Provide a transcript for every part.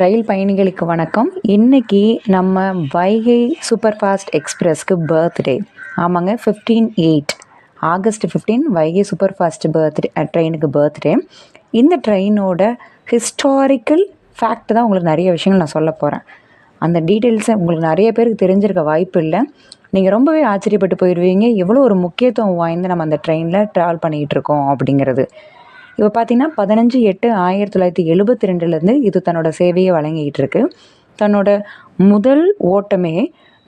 ரயில் பயணிகளுக்கு வணக்கம். இன்னைக்கு நம்ம வைகை சூப்பர் ஃபாஸ்ட் எக்ஸ்பிரஸ்க்கு பர்த்டே. ஆமாங்க fifteen eight August fifteen Vaigai super fast birthday ட்ரெயினுக்கு பர்த்டே. இந்த ட்ரெயினோட ஹிஸ்டாரிக்கல் ஃபேக்ட் தான் உங்களுக்கு நிறைய விஷயங்கள் நான் சொல்ல போகிறேன் அந்த டீட்டெயில்ஸை உங்களுக்கு நிறைய பேருக்கு தெரிஞ்சிருக்க வாய்ப்பு இல்லை. நீங்கள் ரொம்பவே ஆச்சரியப்பட்டு போயிடுவீங்க. எவ்வளோ ஒரு முக்கியத்துவம் வாய்ந்து நம்ம அந்த ட்ரெயினில் ட்ராவல் பண்ணிகிட்டு இருக்கோம் அப்படிங்கிறது. இப்போ பார்த்தீங்கன்னா பதினஞ்சு எட்டு ஆயிரத்தி தொள்ளாயிரத்தி எழுபத்தி ரெண்டுலேருந்து இது தன்னோட சேவையை வழங்கிக்கிட்டு இருக்கு தன்னோட முதல் ஓட்டமே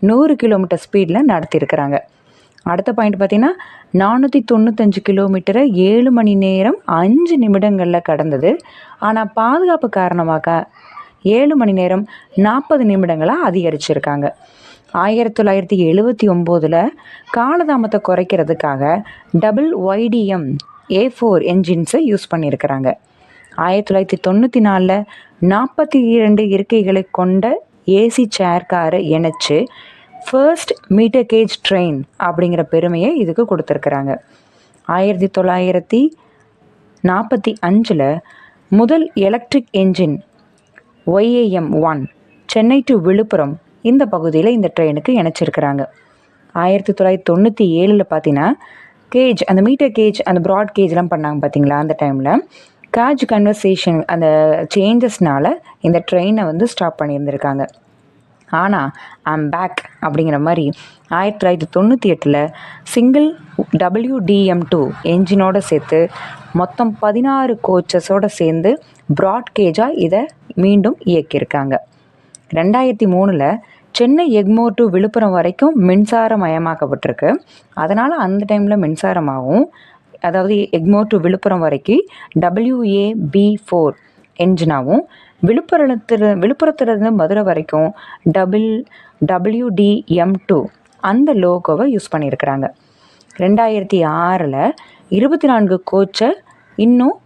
நூறு கிலோமீட்டர் ஸ்பீடில் நடத்தியிருக்கிறாங்க. அடுத்த பாயிண்ட் பார்த்தீங்கன்னா நானூற்றி தொண்ணூத்தஞ்சு கிலோமீட்டரை ஏழு மணி நேரம் அஞ்சு நிமிடங்களில் கடந்தது. ஆனால் பாதுகாப்பு காரணமாக ஏழு மணி நேரம் நாற்பது நிமிடங்களாக அதிகரிச்சிருக்காங்க. ஆயிரத்தி தொள்ளாயிரத்தி எழுபத்தி ஒம்போதில் காலதாமத்தை குறைக்கிறதுக்காக டபுள் ஒய்டிஎம் ஏ ஃபோர் என்ஜின்ஸை யூஸ் பண்ணியிருக்கிறாங்க. ஆயிரத்தி தொள்ளாயிரத்தி தொண்ணூற்றி நாலில் நாற்பத்தி இரண்டு இருக்கைகளை கொண்ட ஏசி சேர் காரை இணைச்சு ஃபர்ஸ்ட் மீட்டர் கேஜ் ட்ரெயின் அப்படிங்கிற பெருமையை இதுக்கு கொடுத்துருக்குறாங்க. ஆயிரத்தி தொள்ளாயிரத்தி நாற்பத்தி அஞ்சில் முதல் electric engine YAM one Chennai to Villupuram இந்த பகுதியில் இந்த ட்ரெயினுக்கு இணைச்சிருக்கிறாங்க. ஆயிரத்தி தொள்ளாயிரத்தி தொண்ணூற்றி ஏழில் பார்த்தீங்கன்னா கேஜ் அந்த மீட்டர் கேஜ் அந்த ப்ராட் கேஜ்லாம் பண்ணாங்க பார்த்தீங்களா அந்த டைமில் காஜ் கன்வர்சேஷன் அந்த சேஞ்சஸ்னால இந்த ட்ரெயினை வந்து ஸ்டாப் பண்ணியிருந்திருக்காங்க. ஆனால் ஐம் பேக் அப்படிங்கிற மாதிரி ஆயிரத்தி தொள்ளாயிரத்தி தொண்ணூற்றி எட்டில் சிங்கிள் டபிள்யூடிஎம் டூ என்ஜினோட சேர்த்து மொத்தம் பதினாறு கோச்சஸோடு சேர்ந்து ப்ராட்கேஜாக இதை மீண்டும் இயக்கியிருக்காங்க. ரெண்டாயிரத்தி மூணில் சென்னை எக்மோர் டு விழுப்புரம் வரைக்கும் மின்சாரமயமாக்கப்பட்டிருக்கு. அதனால் அந்த டைமில் மின்சாரமாகவும் அதாவது எக்மோர் டு விழுப்புரம் வரைக்கும் டபிள்யூஏ பி ஃபோர் என்ஜினாகவும் விழுப்புரத்தில் விழுப்புரத்துலேருந்து மதுரை வரைக்கும் டபுள் டபிள்யூடிஎம் டூ அந்த லோகோவை யூஸ் பண்ணியிருக்கிறாங்க. ரெண்டாயிரத்தி ஆறில் இருபத்தி நான்கு கோச்சை இன்னும்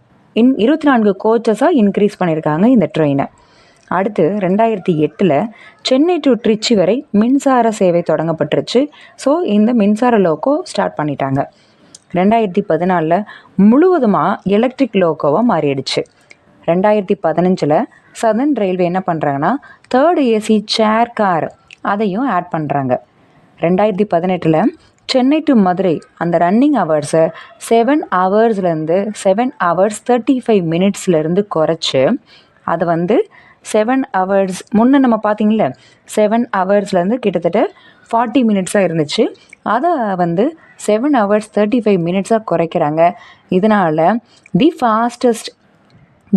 இன் இருபத்தி நான்கு கோச்சஸாக இன்க்ரீஸ் பண்ணியிருக்காங்க இந்த ட்ரெயினை. அடுத்து ரெண்டாயிரத்தி எட்டில் சென்னை டு ட்ரிச்சி வரை மின்சார சேவை தொடங்கப்பட்டுருச்சு. ஸோ இந்த மின்சார லோக்கோ ஸ்டார்ட் பண்ணிட்டாங்க. ரெண்டாயிரத்தி பதினாலில் முழுவதுமாக எலக்ட்ரிக் லோக்கோவாக மாறிடுச்சு. ரெண்டாயிரத்தி பதினஞ்சில் சதர்ன் ரயில்வே என்ன பண்ணுறாங்கன்னா தேர்டு ஏசி சேர் கார் அதையும் ஆட் பண்ணுறாங்க ரெண்டாயிரத்தி பதினெட்டில் சென்னை டு மதுரை அந்த ரன்னிங் ஹவர்ஸை செவன் ஹவர்ஸ்லேருந்து செவன் ஹவர்ஸ் தேர்ட்டி ஃபைவ் மினிட்ஸ்லேருந்து குறைச்சி அதை வந்து செவன் ஹவர்ஸ் முன்னே நம்ம பார்த்தீங்கள செவன் ஹவர்ஸ்லேருந்து கிட்டத்தட்ட ஃபார்ட்டி மினிட்ஸாக இருந்துச்சு. அதை வந்து செவன் ஹவர்ஸ் தேர்ட்டி ஃபைவ் மினிட்ஸாக குறைக்கிறாங்க. இதனால் the fastest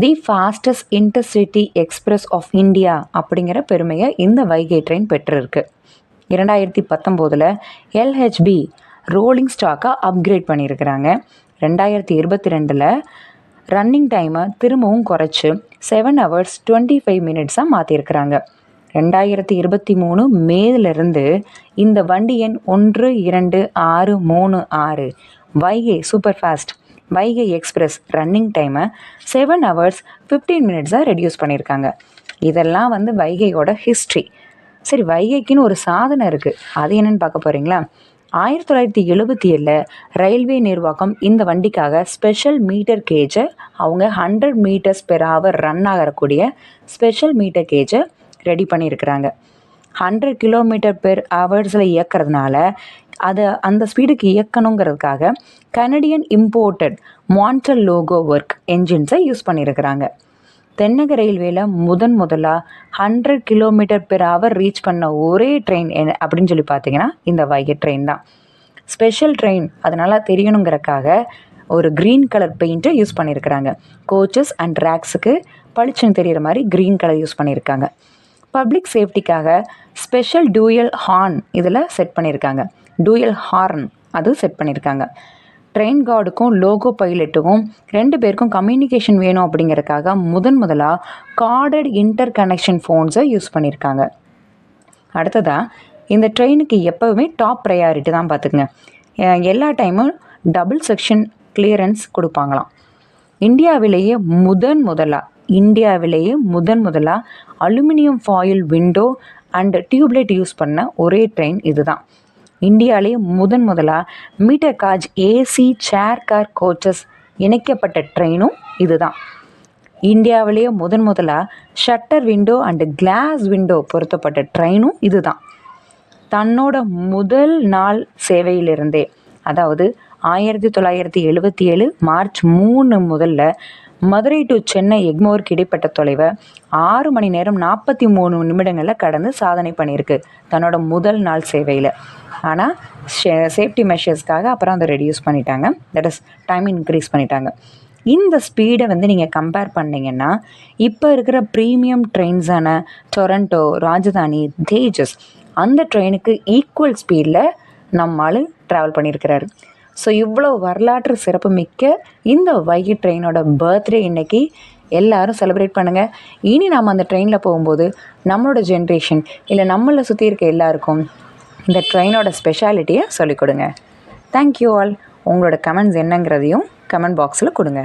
the fastest intercity express of India அப்படிங்கிற பெருமையை இந்த வைகை ட்ரெயின் பெற்றிருக்கு. இரண்டாயிரத்தி பத்தொம்போதில் எல்ஹெச்பி ரோலிங் ஸ்டாக்காக அப்கிரேட் பண்ணியிருக்கிறாங்க. ரெண்டாயிரத்தி இருபத்தி ரெண்டில் ரன்னிங் டைமை திரும்பவும் குறைச்சி செவன் ஹவர்ஸ் டுவெண்ட்டி ஃபைவ் மினிட்ஸாக மாற்றிருக்கிறாங்க ரெண்டாயிரத்தி இருபத்தி மூணு மேலிருந்து இந்த வண்டி எண் ஒன்று இரண்டு ஆறு மூணு ஆறு. Vaigai super fast Vaigai express running டைமை செவன் ஹவர்ஸ் ஃபிஃப்டீன் மினிட்ஸாக ரெடியூஸ் பண்ணியிருக்காங்க இதெல்லாம் வந்து வைகையோட ஹிஸ்ட்ரி சரி வைகைக்குன்னு ஒரு சாதனை இருக்குது அது என்னென்னு பார்க்க போகிறீங்களா ஆயிரத்தி தொள்ளாயிரத்தி எழுபத்தி ஏழில் ரயில்வே நிர்வாகம் இந்த வண்டிக்காக ஸ்பெஷல் மீட்டர் கேஜை அவங்க hundred metres per hour run ஆகக்கூடிய ஸ்பெஷல் மீட்டர் கேஜை ரெடி பண்ணியிருக்கிறாங்க. ஹண்ட்ரட் கிலோமீட்டர் பெர் ஹவர்ஸில் இயக்கிறதுனால அதை அந்த ஸ்பீடுக்கு இயக்கணுங்கிறதுக்காக Canadian imported Montreal loco work என்ஜின்ஸை use பண்ணியிருக்கிறாங்க. தென்னக ரயில்வேல முதன் முதலாக hundred kilometre per hour reach பண்ண ஒரே ட்ரெயின் என்ன அப்படின்னு சொல்லி பார்த்தீங்கன்னா இந்த வைகை ட்ரெயின் தான். ஸ்பெஷல் ட்ரெயின் அதனால் தெரியணுங்கிறக்காக ஒரு க்ரீன் கலர் பெயிண்ட்டை யூஸ் பண்ணியிருக்கிறாங்க கோச்சஸ் அண்ட் ரேக்ஸுக்கு பளிச்சுன்னு தெரிகிற மாதிரி க்ரீன் கலர் யூஸ் பண்ணியிருக்காங்க பப்ளிக் சேஃப்டிக்காக ஸ்பெஷல் டூயல் ஹார்ன் இதில் செட் பண்ணியிருக்காங்க டூயல் ஹார்ன் அது செட் பண்ணியிருக்காங்க ட்ரெயின் கார்டுக்கும் லோகோ பைலட்டுக்கும் ரெண்டு பேருக்கும் கம்யூனிகேஷன் வேணும் அப்படிங்கிறதுக்காக முதன் முதலாக கார்டட் இன்டர் கனெக்ஷன் ஃபோன்ஸை யூஸ் பண்ணியிருக்காங்க அடுத்ததாக இந்த ட்ரெயினுக்கு எப்போவுமே டாப் ப்ரையாரிட்டி தான் பார்த்துக்குங்க. எல்லா டைமும் டபுள் செக்ஷன் கிளியரன்ஸ் கொடுப்பாங்களாம். இந்தியாவிலேயே முதன் முதலாக இந்தியாவிலேயே முதன் முதலாக aluminium foil window and tubelight use பண்ண ஒரே ட்ரெயின் இதுதான். இந்தியாவிலேயே முதன் முதலாக metre gauge AC chair car coaches இணைக்கப்பட்ட ட்ரெயினும் இதுதான். இந்தியாவிலேயே முதன் முதலாக shutter window and glass window பொருத்தப்பட்ட ட்ரெயினும் இதுதான். தன்னோட முதல் நாள் சேவையிலிருந்தே அதாவது ஆயிரத்தி தொள்ளாயிரத்தி எழுபத்தி ஏழு மார்ச் மூணு முதல்ல மதுரை டு சென்னை எக்மோருக்கு இடைப்பட்ட தொலைவை ஆறு மணி நேரம் நாற்பத்தி மூணு நிமிடங்களில் கடந்து சாதனை பண்ணியிருக்கு தன்னோட முதல் நாள் சேவையில். ஆனால் சேஃப்டி மெஷர்ஸ்க்காக அப்புறம் அதை ரெடியூஸ் பண்ணிட்டாங்க. தட் இஸ் டைம் இன்க்ரீஸ் பண்ணிட்டாங்க. இந்த ஸ்பீடை வந்து நீங்கள் கம்பேர் பண்ணிங்கன்னா இப்போ இருக்கிற ப்ரீமியம் ட்ரெயின்ஸான டொரண்டோ ராஜதானி தேஜஸ் அந்த ட்ரெயினுக்கு ஈக்குவல் ஸ்பீடில் நம்மால் ட்ராவல் பண்ணியிருக்கிறாரு. ஸோ இவ்வளோ வரலாற்று சிறப்பு மிக்க இந்த வைகை ட்ரெயினோட பர்த்டே இன்றைக்கி எல்லாரும் செலிப்ரேட் பண்ணுங்கள் இனி நாம் அந்த ட்ரெயினில் போகும்போது நம்மளோட ஜென்ரேஷன் இல்லை நம்மளை சுற்றி இருக்க எல்லாருக்கும் இந்த ட்ரெயினோட ஸ்பெஷாலிட்டியை சொல்லிக் கொடுங்க. தேங்க்யூ ஆல் உங்களோட கமெண்ட்ஸ் என்னங்கிறதையும் கமெண்ட் பாக்ஸில் கொடுங்க.